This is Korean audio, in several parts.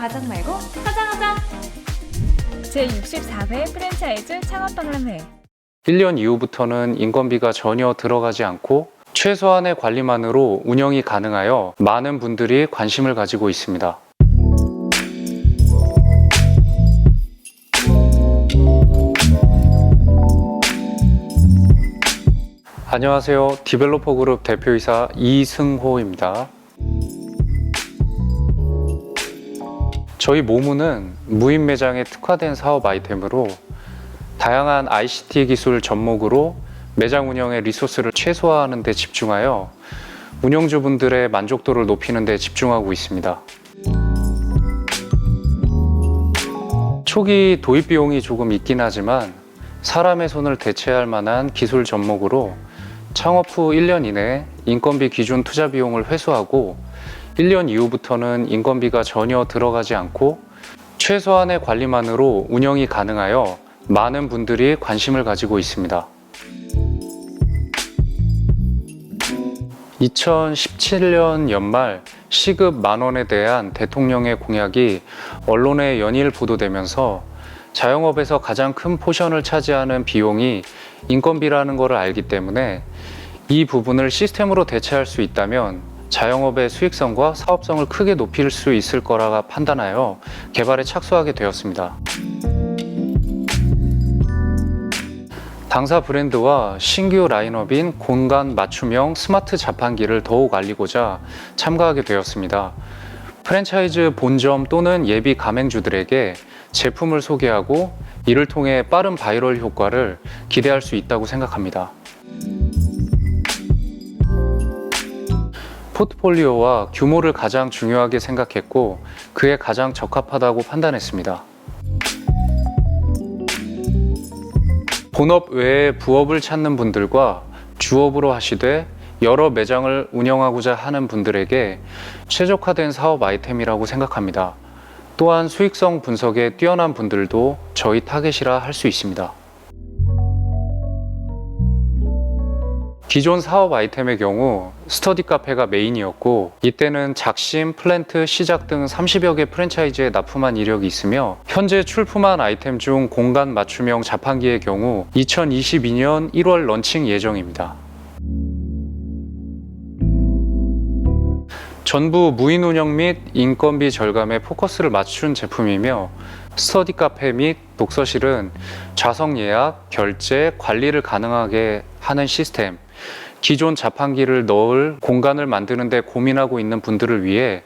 과장 말고 화장하자. 제64회 프랜차이즈 창업박람회 1년 이후부터는 인건비가 전혀 들어가지 않고 최소한의 관리만으로 운영이 가능하여 많은 분들이 관심을 가지고 있습니다. 안녕하세요. 디벨로퍼 그룹 대표이사 이승호입니다. 저희 모무는 무인 매장에 특화된 사업 아이템으로 다양한 ICT 기술 접목으로 매장 운영의 리소스를 최소화하는 데 집중하여 운영주분들의 만족도를 높이는 데 집중하고 있습니다. 초기 도입 비용이 조금 있긴 하지만 사람의 손을 대체할 만한 기술 접목으로 창업 후 1년 이내 인건비 기준 투자 비용을 회수하고 1년 이후부터는 인건비가 전혀 들어가지 않고 최소한의 관리만으로 운영이 가능하여 많은 분들이 관심을 가지고 있습니다. 2017년 연말 시급 만 원에 대한 대통령의 공약이 언론에 연일 보도되면서 자영업에서 가장 큰 포션을 차지하는 비용이 인건비라는 것을 알기 때문에 이 부분을 시스템으로 대체할 수 있다면 자영업의 수익성과 사업성을 크게 높일 수 있을 거라 판단하여 개발에 착수하게 되었습니다. 당사 브랜드와 신규 라인업인 공간 맞춤형 스마트 자판기를 더욱 알리고자 참가하게 되었습니다. 프랜차이즈 본점 또는 예비 가맹주들에게 제품을 소개하고 이를 통해 빠른 바이럴 효과를 기대할 수 있다고 생각합니다. 포트폴리오와 규모를 가장 중요하게 생각했고 그에 가장 적합하다고 판단했습니다. 본업 외에 부업을 찾는 분들과 주업으로 하시되 여러 매장을 운영하고자 하는 분들에게 최적화된 사업 아이템이라고 생각합니다. 또한 수익성 분석에 뛰어난 분들도 저희 타겟이라 할 수 있습니다. 기존 사업 아이템의 경우 스터디 카페가 메인이었고 이때는 작심, 플랜트, 시작 등 30여 개 프랜차이즈에 납품한 이력이 있으며 현재 출품한 아이템 중 공간 맞춤형 자판기의 경우 2022년 1월 런칭 예정입니다. 전부 무인 운영 및 인건비 절감에 포커스를 맞춘 제품이며 스터디 카페 및 독서실은 좌석 예약, 결제, 관리를 가능하게 하는 시스템, 기존 자판기를 넣을 공간을 만드는데 고민하고 있는 분들을 위해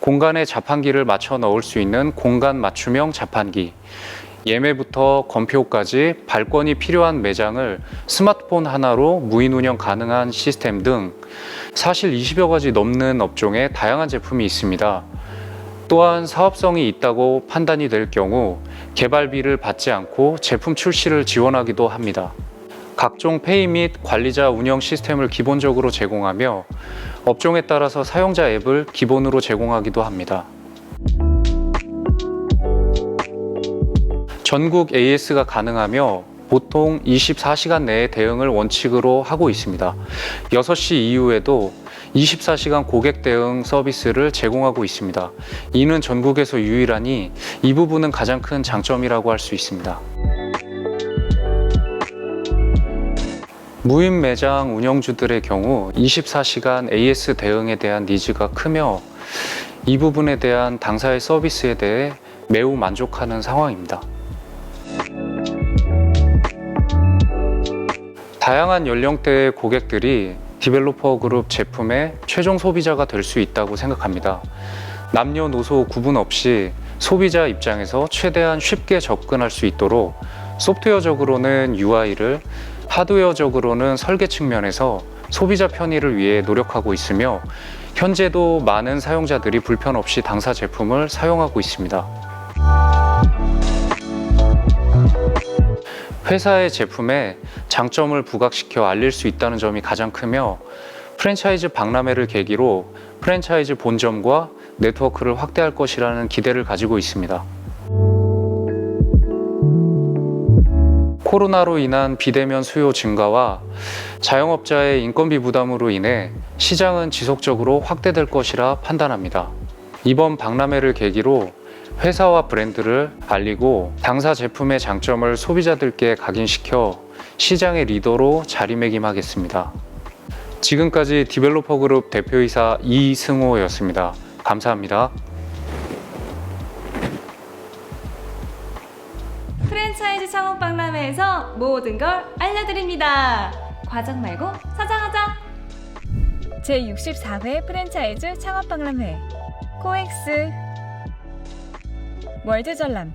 공간에 자판기를 맞춰 넣을 수 있는 공간 맞춤형 자판기, 예매부터 검표까지 발권이 필요한 매장을 스마트폰 하나로 무인 운영 가능한 시스템 등 사실 20여 가지 넘는 업종에 다양한 제품이 있습니다. 또한 사업성이 있다고 판단이 될 경우 개발비를 받지 않고 제품 출시를 지원하기도 합니다. 각종 페이 및 관리자 운영 시스템을 기본적으로 제공하며 업종에 따라서 사용자 앱을 기본으로 제공하기도 합니다. 전국 AS가 가능하며 보통 24시간 내에 대응을 원칙으로 하고 있습니다. 6시 이후에도 24시간 고객 대응 서비스를 제공하고 있습니다. 이는 전국에서 유일하니 이 부분은 가장 큰 장점이라고 할 수 있습니다. 무인 매장 운영주들의 경우 24시간 AS 대응에 대한 니즈가 크며 이 부분에 대한 당사의 서비스에 대해 매우 만족하는 상황입니다. 다양한 연령대의 고객들이 디벨로퍼 그룹 제품의 최종 소비자가 될 수 있다고 생각합니다. 남녀노소 구분 없이 소비자 입장에서 최대한 쉽게 접근할 수 있도록 소프트웨어적으로는 UI를 하드웨어적으로는 설계 측면에서 소비자 편의를 위해 노력하고 있으며 현재도 많은 사용자들이 불편 없이 당사 제품을 사용하고 있습니다. 회사의 제품에 장점을 부각시켜 알릴 수 있다는 점이 가장 크며 프랜차이즈 박람회를 계기로 프랜차이즈 본점과 네트워크를 확대할 것이라는 기대를 가지고 있습니다. 코로나로 인한 비대면 수요 증가와 자영업자의 인건비 부담으로 인해 시장은 지속적으로 확대될 것이라 판단합니다. 이번 박람회를 계기로 회사와 브랜드를 알리고 당사 제품의 장점을 소비자들께 각인시켜 시장의 리더로 자리매김하겠습니다. 지금까지 디벨로퍼 그룹 대표이사 이승호였습니다. 감사합니다. 창업 박람회에서 모든 걸 알려드립니다. 과정 말고 사장하자. 제64회 프랜차이즈 창업 박람회 코엑스 월드 전람